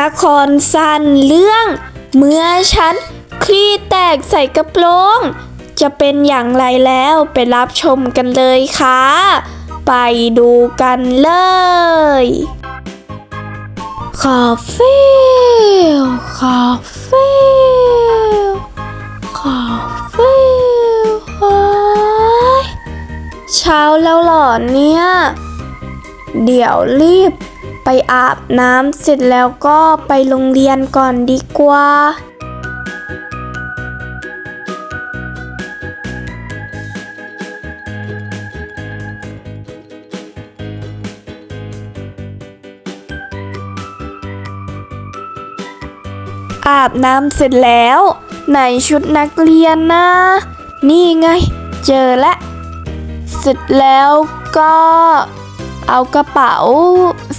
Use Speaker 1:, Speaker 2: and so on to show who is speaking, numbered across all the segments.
Speaker 1: ละครสั้นเรื่อง เมื่อฉันคลี่แตกใส่กระโปรง จะเป็นอย่างไรแล้วไปรับชมกันเลยค่ะ ไปดูกันเลยคาเฟ่คาเฟ่คาเฟ่เฮ้ยเช้าแล้วหรอเนี่ย เดี๋ยวรีบ ไปอาบน้ำเสร็จแล้วก็ไปโรงเรียนก่อนดีกว่า อาบน้ำเสร็จแล้ว ไหนชุดนักเรียนนะ นี่ไง เจอแล้ว เสร็จแล้วก็เอากระเป๋า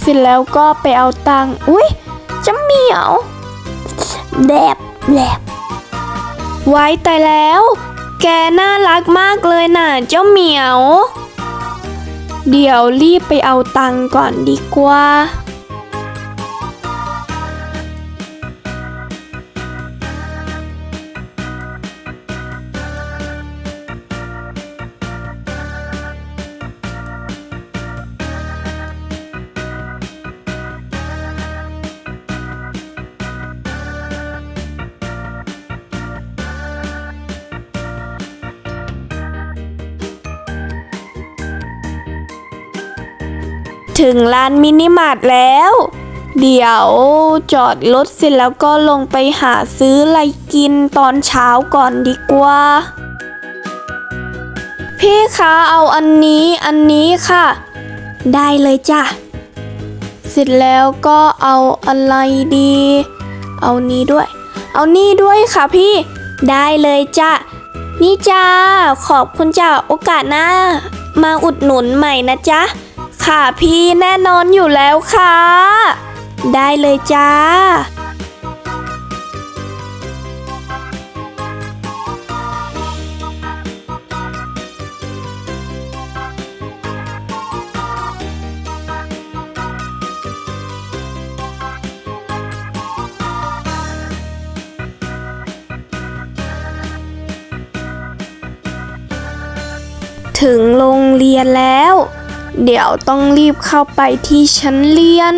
Speaker 1: สร็จแล้วก็ไปเอาตังค์อุ้ยจะเหมียวแดบแดบไว้แต่แล้ว แกน่ารักมากเลยน่ะเจ้าเหมียว เดี๋ยวรีบไปเอาตังค์ก่อนดีกว่า ถึงร้านมินิมาร์ทแล้ว เดี๋ยวจอดรถเสร็จแล้วก็ลงไปหาซื้ออะไรกินตอนเช้าก่อนดีกว่า พี่คะเอาอันนี้อันนี้ค่ะ ได้เลยจ้ะ เสร็จแล้วก็เอาอะไรดี เอานี้ด้วย เอานี่ด้วยค่ะพี่ ได้เลยจ้ะนี่จ้า ขอบคุณจ้าโอกาสหน้ามาอุดหนุนใหม่นะจ๊ะ ค่ะพี่แน่นอนอยู่แล้วค่ะ ได้เลยจ้า ถึงโรงเรียนแล้ว เดี๋ยวต้องรีบเข้าไปที่ชั้นเรียน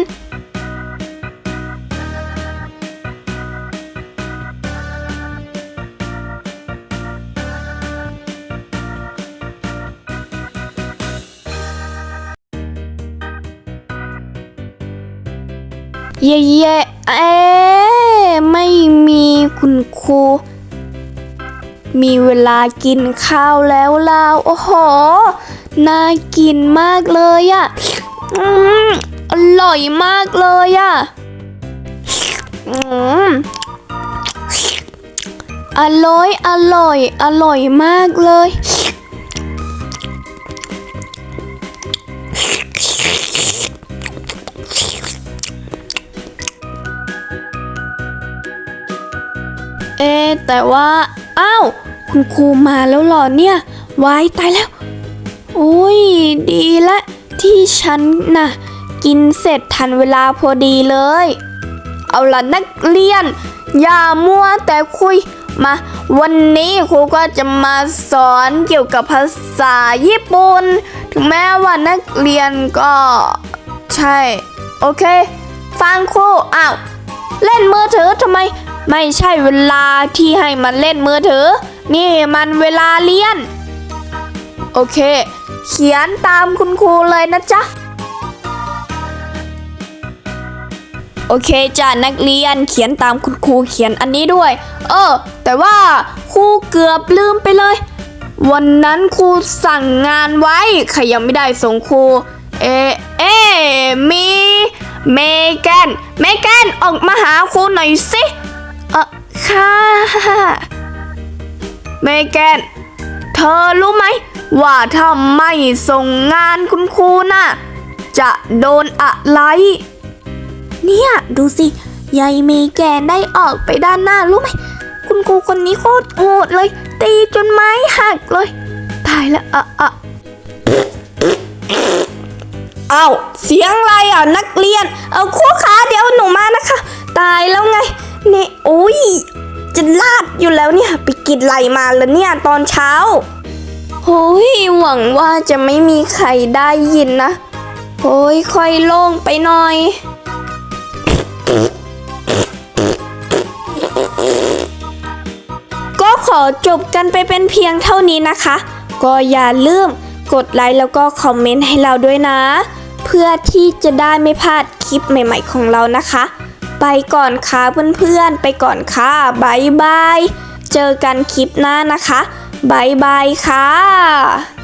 Speaker 1: เย่เย่เอ๊ไม่มีคุณครู มีเวลากินข้าวแล้วลาวโอ้โห น่ากินมากเลยอะ่ะอร่อยมากเลยอะ่ะอร่อย อร่อย อร่อยมากเลย เอะแต่ว่า อ้าวคุณครูมาแล้วหรอเนี่ยวายตายแล้ว โอ้ย ดีละที่ฉันน่ะ กินเสร็จทันเวลาพอดีเลย เอาล่ะนักเรียน อย่ามัวแต่คุยมา วันนี้ครูก็จะมาสอนเกี่ยวกับภาษาญี่ปุ่น ถึงแม้ว่านักเรียนก็ใช่ โอเค ฟังครูอ้าว เล่นมือถือทำไม ไม่ใช่เวลาที่ให้มันเล่นมือถือ นี่มันเวลาเรียน โอเค เขียนตามคุณครูเลยนะจ๊ะ โอเคจ้ะนักเรียนเขียนตามคุณครูเขียนอันนี้ด้วย เออ แต่ว่าครูเกือบลืมไปเลย วันนั้นครูสั่งงานไว้ใครยังไม่ได้ส่งครู เอ เอ มี เมแกน เมแกนออกมาหาครูหน่อยสิ เออค่ะเมแกน เธอรู้ไหม ว่าถ้าไม่ส่งงานคุณครูน่ะ จะโดนอะไร เนี่ยดูสิยายเมแกนได้ออกไปด้านหน้ารู้ไหม คุณครูคนนี้โคตรโหดเลย ตีจนไม้หักเลย ตายแล้วอะอะเอาเสียงอะไรอะนักเรียน เอาครูขาเดี๋ยวหนูมานะคะ ตายแล้วไง เนี่ยโอ้ยจะลาดอยู่แล้วเนี่ยไปกินอะไรมาแล้วเนี่ยตอนเช้าโอ้ยหวังว่าจะไม่มีใครได้ยินนะโอ้ยค่อยโล่งไปหน่อยก็ขอจบกันไปเป็นเพียงเท่านี้นะคะ ก็อย่าลืมกดไลค์แล้วก็คอมเมนต์ให้เราด้วยนะ เพื่อที่จะได้ไม่พลาดคลิปใหม่ ๆ ของเรานะคะ ไปก่อนค่ะเพื่อนๆ ไปก่อนค่ะบายบาย เจอกันคลิปหน้านะคะบายบายค่ะ